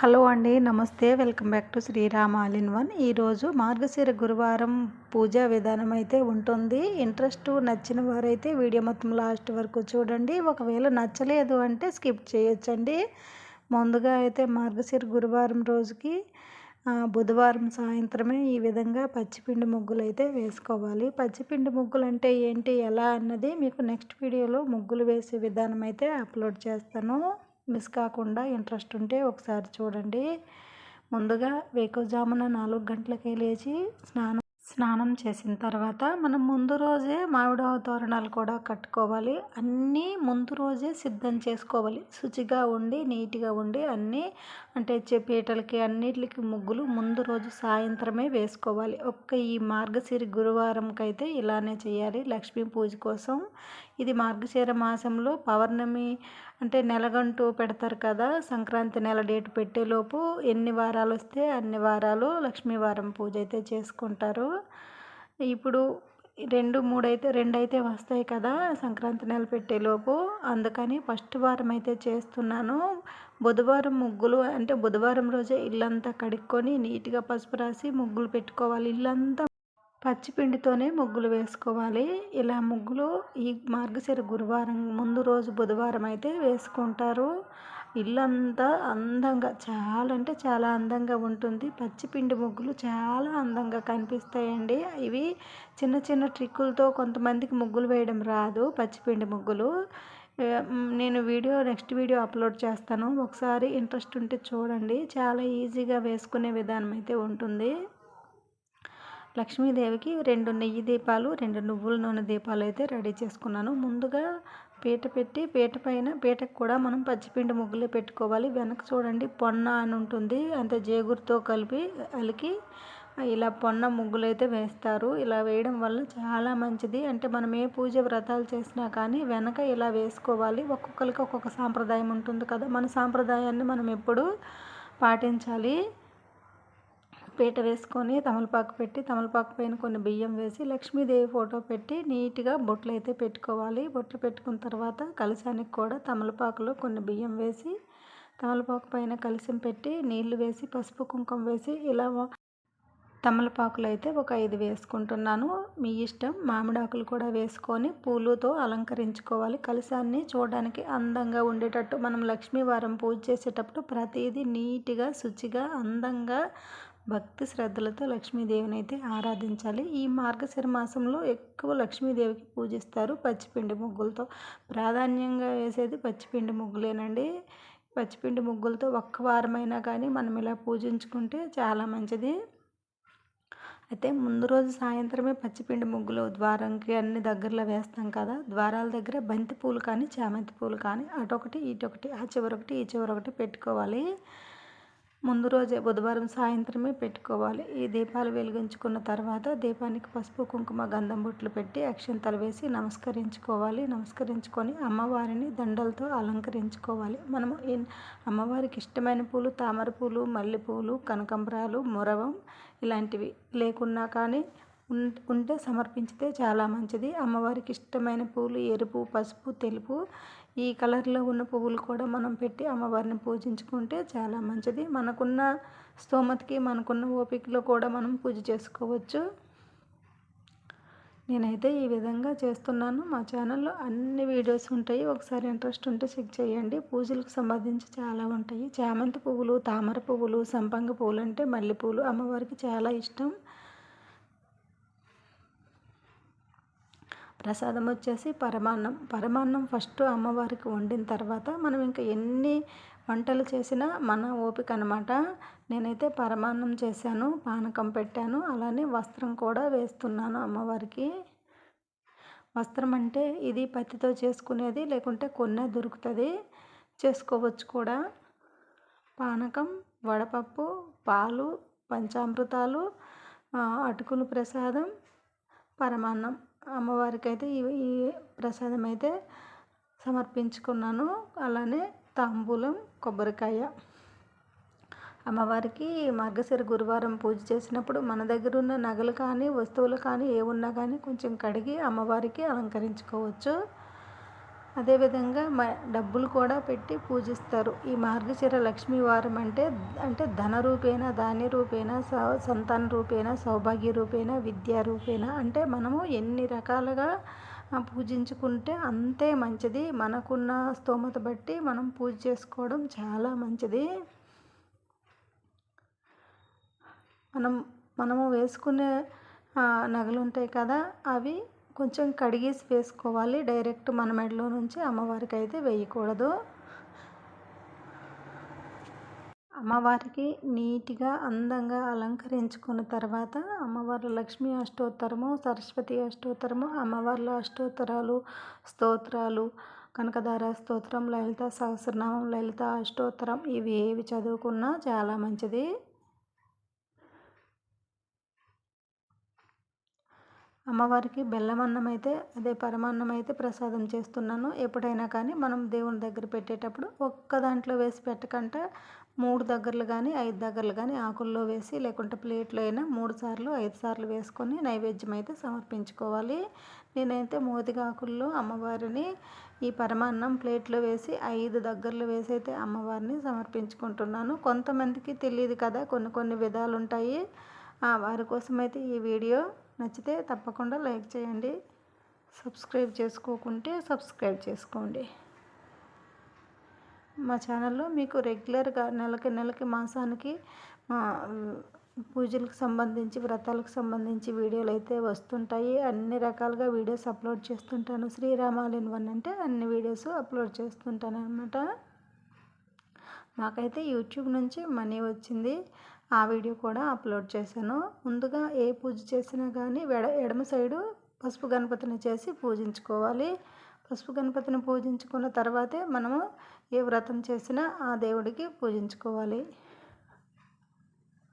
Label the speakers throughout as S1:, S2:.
S1: Hello అండి నమస్తే. Welcome back to Sriram all in one. ఈరోజు మార్గశిర గురువారం పూజా విధానం అయితే ఉంటుంది. ఇంట్రెస్ట్ నచ్చిన వారైతే వీడియో మొత్తం లాస్ట్ వరకు చూడండి. ఒకవేళ నచ్చలేదు అంటే స్కిప్ చేయొచ్చండి. ముందుగా అయితే మార్గశిర గురువారం రోజుకి బుధవారం సాయంత్రమే ఈ విధంగా పచ్చిపిండి ముగ్గులు అయితే వేసుకోవాలి. పచ్చిపిండి ముగ్గులు అంటే ఏంటి ఎలా అన్నది మీకు నెక్స్ట్ వీడియోలో ముగ్గులు వేసే విధానం అయితే అప్లోడ్ చేస్తాను. మిస్ కాకుండా ఇంట్రెస్ట్ ఉంటే ఒకసారి చూడండి. ముందుగా వేకుజామున నాలుగు గంటలకే లేచి స్నానం స్నానం చేసిన తర్వాత మనం ముందు రోజే మామిడి తోరణాలు కూడా కట్టుకోవాలి. అన్నీ ముందు రోజే సిద్ధం చేసుకోవాలి. శుచిగా ఉండి నీట్గా ఉండి అన్నీ అంటే పీటలకి అన్నిటికి ముగ్గులు ముందు రోజు సాయంత్రమే వేసుకోవాలి. ఒక్క ఈ మార్గశిరి గురువారంకైతే ఇలానే చేయాలి. లక్ష్మీ పూజ కోసం ఇది మార్గశిర మాసంలో పౌర్ణమి అంటే నెలగంటు పెడతారు కదా సంక్రాంతి నెల డేట్ పెట్టేలోపు ఎన్ని వారాలు వస్తే అన్ని వారాలు లక్ష్మీవారం పూజ అయితే చేసుకుంటారు. ఇప్పుడు రెండు మూడు అయితే రెండు అయితే వస్తాయి కదా సంక్రాంతి నెల పెట్టేలోపు. అందుకని ఫస్ట్ వారం అయితే చేస్తున్నాను. బుధవారం ముగ్గులు అంటే బుధవారం రోజే ఇల్లంతా కడుక్కొని నీట్గా పసుపు రాసి ముగ్గులు పెట్టుకోవాలి. ఇల్లంతా పచ్చిపిండితోనే ముగ్గులు వేసుకోవాలి. ఇలా ముగ్గులు ఈ మార్గశిర గురువారం ముందు రోజు బుధవారం అయితే వేసుకుంటారు. ఇల్లంతా అందంగా చాలా అంటే చాలా అందంగా ఉంటుంది. పచ్చిపిండి ముగ్గులు చాలా అందంగా కనిపిస్తాయండి. ఇవి చిన్న చిన్న ట్రిక్కులతో కొంతమందికి ముగ్గులు వేయడం రాదు పచ్చిపిండి ముగ్గులు. నేను వీడియో నెక్స్ట్ వీడియో అప్లోడ్ చేస్తాను. ఒకసారి ఇంట్రెస్ట్ ఉంటే చూడండి. చాలా ఈజీగా వేసుకునే విధానం అయితే ఉంటుంది. లక్ష్మీదేవికి రెండు నెయ్యి దీపాలు రెండు నువ్వుల నూనె దీపాలు అయితే రెడీ చేసుకున్నాను. ముందుగా పీట పెట్టి పీట పైన పీటకు కూడా మనం పచ్చిపిండి ముగ్గులే పెట్టుకోవాలి. వెనక చూడండి పొన్న అని ఉంటుంది. అంత జేగురుతో కలిపి అలికి ఇలా పొన్న ముగ్గులు అయితే వేస్తారు. ఇలా వేయడం వల్ల చాలా మంచిది. అంటే మనం ఏ పూజ వ్రతాలు చేసినా కానీ వెనక ఇలా వేసుకోవాలి. ఒక్కొక్కరికి ఒక్కొక్క సాంప్రదాయం ఉంటుంది కదా. మన సాంప్రదాయాన్ని మనం ఎప్పుడు పాటించాలి. పీట వేసుకొని తమలపాకు పెట్టి తమలపాకు పైన కొన్ని బియ్యం వేసి లక్ష్మీదేవి ఫోటో పెట్టి నీట్గా బొట్లు అయితే పెట్టుకోవాలి. బొట్లు పెట్టుకున్న తర్వాత కలశానికి కూడా తమలపాకులో కొన్ని బియ్యం వేసి తమలపాకు పైన కలశం పెట్టి నీళ్ళు వేసి పసుపు కుంకుమ వేసి ఇలా తమలపాకులు అయితే ఒక ఐదు వేసుకుంటున్నాను. మీ ఇష్టం మామిడాకులు కూడా వేసుకొని పూలుతో అలంకరించుకోవాలి. కలశాన్ని చూడడానికి అందంగా ఉండేటట్టు మనం లక్ష్మీవారం పూజ చేసేటప్పుడు ప్రతిదీ నీట్గా శుచిగా అందంగా భక్తి శ్రద్ధలతో లక్ష్మీదేవిని అయితే ఆరాధించాలి. ఈ మార్గశిర మాసంలో ఎక్కువ లక్ష్మీదేవికి పూజిస్తారు పచ్చిపిండి ముగ్గులతో. ప్రాధాన్యంగా వేసేది పచ్చిపిండి ముగ్గులేనండి. పచ్చిపిండి ముగ్గులతో ఒక్క వారమైనా కానీ మనం ఇలా పూజించుకుంటే చాలా మంచిది. అయితే ముందు రోజు సాయంత్రమే పచ్చిపిండి ముగ్గులు ద్వారంకి అన్ని దగ్గరలో వేస్తాం కదా ద్వారాల దగ్గర బంతి పూలు కానీ చామంతి పూలు కానీ అటొకటి ఇటొకటి ఆ చివరొకటి ఈ చివరొకటి పెట్టుకోవాలి. ముందు రోజే బుధవారం సాయంత్రమే పెట్టుకోవాలి. ఈ దీపాలు వెలిగించుకున్న తర్వాత దీపానికి పసుపు కుంకుమ గంధం బొట్లు పెట్టి అక్షంతలు వేసి నమస్కరించుకోవాలి. నమస్కరించుకొని అమ్మవారిని దండలతో అలంకరించుకోవాలి. మనము అమ్మవారికి ఇష్టమైన పూలు తామర పూలు మల్లెపూలు కనకంబరాలు మురవం ఇలాంటివి లేకున్నా కానీ ఉంటే సమర్పించితే చాలా మంచిది. అమ్మవారికి ఇష్టమైన పూలు ఎరుపు పసుపు తెలుపు ఈ కలర్లో ఉన్న పువ్వులు కూడా మనం పెట్టి అమ్మవారిని పూజించుకుంటే చాలా మంచిది. మనకున్న స్తోమతకి మనకున్న ఓపికలో కూడా మనం పూజ చేసుకోవచ్చు. నేనైతే ఈ విధంగా చేస్తున్నాను. మా ఛానల్లో అన్ని వీడియోస్ ఉంటాయి. ఒకసారి ఇంట్రెస్ట్ ఉంటే చెక్ చేయండి. పూజలకు సంబంధించి చాలా ఉంటాయి. చామంతి పువ్వులు తామర పువ్వులు సంపంగి పువ్వులు అంటే మల్లెపూలు అమ్మవారికి చాలా ఇష్టం. ప్రసాదం వచ్చేసి పరమాన్నం. పరమాన్నం ఫస్ట్ అమ్మవారికి వండిన తర్వాత మనం ఇంకా ఎన్ని వంటలు చేసినా మన ఓపిక అనమాట నేనైతే పరమాన్నం చేశాను పానకం పెట్టాను అలానే వస్త్రం కూడా వేస్తున్నాను అమ్మవారికి. వస్త్రం అంటే ఇది పత్తితో చేసుకునేది లేకుంటే కొన్నే దొరుకుతుంది. చేసుకోవచ్చు కూడా. పానకం వడపప్పు పాలు పంచామృతాలు అటుకులు ప్రసాదం పరమాన్నం. అమ్మవారికి అయితే ఈ ప్రసాదం అయితే సమర్పించుకున్నాను. అలానే తాంబూలం కొబ్బరికాయ. అమ్మవారికి మార్గశిర గురువారం పూజ చేసినప్పుడు మన దగ్గర ఉన్న నగలు కానీ వస్తువులు కానీ ఏ ఉన్నా కానీ కొంచెం కడిగి అమ్మవారికి అలంకరించుకోవచ్చు. అదేవిధంగా మ డబ్బులు కూడా పెట్టి పూజిస్తారు. ఈ మార్గశిర లక్ష్మీ వారం అంటే అంటే ధన రూపేణ ధాన్య రూపేణ సంతాన రూపేణ సౌభాగ్య రూపేణ విద్యా రూపేణ అంటే మనము ఎన్ని రకాలుగా పూజించుకుంటే అంతే మంచిది. మనకున్న స్తోమత బట్టి మనం పూజ చేసుకోవడం చాలా మంచిది. మనం మనము వేసుకునే నగలు ఉంటాయి కదా అవి కొంచెం కడిగేసి వేసుకోవాలి. డైరెక్ట్ మన మెడలో నుంచి అమ్మవారికి అయితే వేయకూడదు. అమ్మవారికి నీట్గా అందంగా అలంకరించుకున్న తర్వాత అమ్మవారి లక్ష్మీ అష్టోత్తరము సరస్వతి అష్టోత్తరము అమ్మవార్ల అష్టోత్తరాలు స్తోత్రాలు కనకదార స్తోత్రం లలిత సహస్రనామం లలిత అష్టోత్తరం ఇవి ఏవి చదువుకున్నా చాలా మంచిది. అమ్మవారికి బెల్లమన్నం అయితే అదే పరమాన్నం అయితే ప్రసాదం చేస్తున్నాను. ఎప్పుడైనా కానీ మనం దేవుని దగ్గర పెట్టేటప్పుడు ఒక్క దాంట్లో వేసి పెట్టకుండా మూడు దగ్గరలు కానీ ఐదు దగ్గరలు కానీ ఆకుల్లో వేసి లేకుంటే ప్లేట్లో అయినా మూడు సార్లు ఐదు సార్లు వేసుకొని నైవేద్యం అయితే సమర్పించుకోవాలి. నేనైతే మోతిగా ఆకుల్లో అమ్మవారిని ఈ పరమాన్నం ప్లేట్లో వేసి ఐదు దగ్గరలు వేసి అయితే అమ్మవారిని సమర్పించుకుంటున్నాను. కొంతమందికి తెలియదు కదా కొన్ని కొన్ని విధాలు ఉంటాయి వారి కోసమైతే ఈ వీడియో నచ్చితే తప్పకుండా లైక్ చేయండి. సబ్స్క్రైబ్ చేసుకోకుంటే సబ్స్క్రైబ్ చేసుకోండి. మా ఛానల్లో మీకు రెగ్యులర్గా నెలకి నెలకి మాసానికి పూజలకు సంబంధించి వ్రతాలకు సంబంధించి వీడియోలు అయితే వస్తుంటాయి. అన్ని రకాలుగా వీడియోస్ అప్లోడ్ చేస్తుంటాను. శ్రీరామాలిన్ వన్ అంటే అన్ని వీడియోస్ అప్లోడ్ చేస్తుంటాను అనమాట నాకైతే యూట్యూబ్ నుంచి మనీ వచ్చింది. ఆ వీడియో కూడా అప్లోడ్ చేశాను. ముందుగా ఏ పూజ చేసినా కానీ ఎడ ఎడమ సైడు పసుపు గణపతిని చేసి పూజించుకోవాలి. పసుపు గణపతిని పూజించుకున్న తర్వాతే మనము ఏ వ్రతం చేసినా ఆ దేవుడికి పూజించుకోవాలి.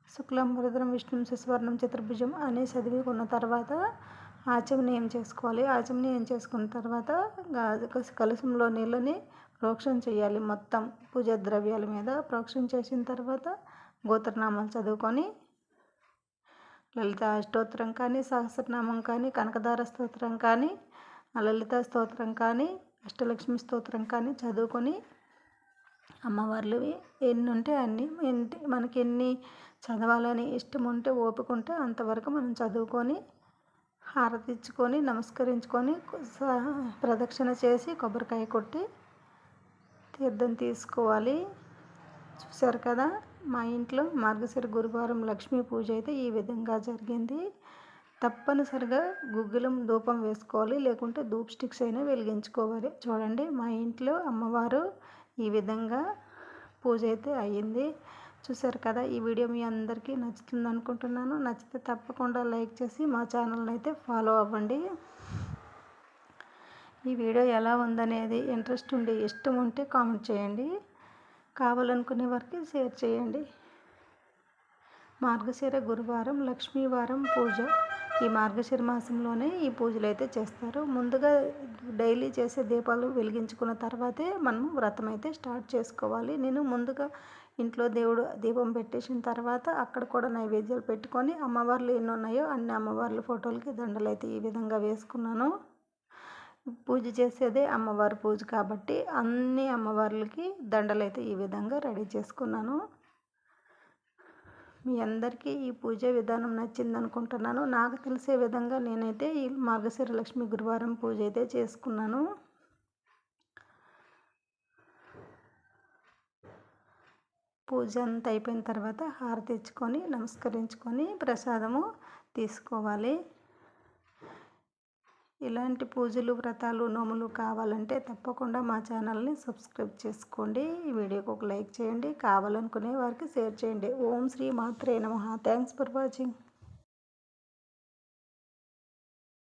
S1: శుక్లం వరదరం విష్ణు శశివర్ణం చతుర్భుజం అని చదివికున్న తర్వాత ఆచమనీయం చేసుకోవాలి? ఆచమనీయం చేసుకున్న తర్వాత కలశంలో నీళ్ళని ప్రోక్షణ చేయాలి మొత్తం పూజ ద్రవ్యాల మీద ప్రోక్షణ చేసిన తర్వాత గోత్రనామాలు చదువుకొని లలిత అష్టోత్తరం కానీ సహస్రనామం కానీ కనకదార స్తోత్రం కానీ లలిత స్తోత్రం కానీ అష్టలక్ష్మి స్తోత్రం కానీ చదువుకొని అమ్మవార్లు ఎన్ని ఉంటే అన్ని మనకి ఎన్ని చదవాలని ఇష్టం ఉంటే ఓపిక ఉంటే అంతవరకు మనం చదువుకొని హారతి ఇచ్చుకొని నమస్కరించుకొని ప్రదక్షిణ చేసి కొబ్బరికాయ కొట్టి తీర్థం తీసుకోవాలి. చూసారు కదా మా ఇంట్లో మార్గశిర గురువారం లక్ష్మీ పూజ అయితే ఈ విధంగా జరిగింది. తప్పనిసరిగా గుగ్గులం ధూపం వేసుకోవాలి లేకుంటే ధూప్ స్టిక్స్ అయినా వెలిగించుకోవాలి. చూడండి మా ఇంట్లో అమ్మవారు ఈ విధంగా పూజ అయితే అయ్యింది. చూసారు కదా ఈ వీడియో మీ అందరికీ నచ్చుతుంది అనుకుంటున్నాను నచ్చితే తప్పకుండా లైక్ చేసి మా ఛానల్ని అయితే ఫాలో అవ్వండి. ఈ వీడియో ఎలా ఉందనేది ఇంట్రెస్ట్ ఉండి ఇష్టం ఉంటే కామెంట్ చేయండి. కావాలనుకునే వారికి షేర్ చేయండి. మార్గశిర గురువారం లక్ష్మీవారం పూజ. ఈ మార్గశిర మాసంలోనే ఈ పూజలు అయితే చేస్తారు. ముందుగా డైలీ చేసే దీపాలు వెలిగించుకున్న తర్వాతే మనం వ్రతం అయితే స్టార్ట్ చేసుకోవాలి. నేను ముందుగా ఇంట్లో దేవుడు దీపం పెట్టేసిన తర్వాత అక్కడ కూడా నైవేద్యాలు పెట్టుకొని అమ్మవార్లు ఎన్ని ఉన్నాయో అన్ని అమ్మవార్ల ఫోటోలకి దండలు అయితే ఈ విధంగా వేసుకున్నాను. పూజ చేసేదే అమ్మవారి పూజ కాబట్టి అన్ని అమ్మవార్లకి దండలు అయితే ఈ విధంగా రెడీ చేసుకున్నాను. మీ అందరికీ ఈ పూజ విధానం నచ్చింది అనుకుంటున్నాను నాకు తెలిసే విధంగా నేనైతే ఈ మార్గశిర లక్ష్మి గురువారం పూజ అయితే చేసుకున్నాను. పూజ అంతా అయిపోయిన తర్వాత హారతి ఇచ్చుకొని నమస్కరించుకొని ప్రసాదము తీసుకోవాలి. ఇలాంటి పూజలు వ్రతాలు నోములు కావాలంటే తప్పకుండా మా ఛానల్ని సబ్స్క్రైబ్ చేసుకోండి. ఈ వీడియోకి ఒక లైక్ చేయండి. కావాలనుకునే వారికి షేర్ చేయండి. ఓం శ్రీ మాత్రే నమ. Thanks for watching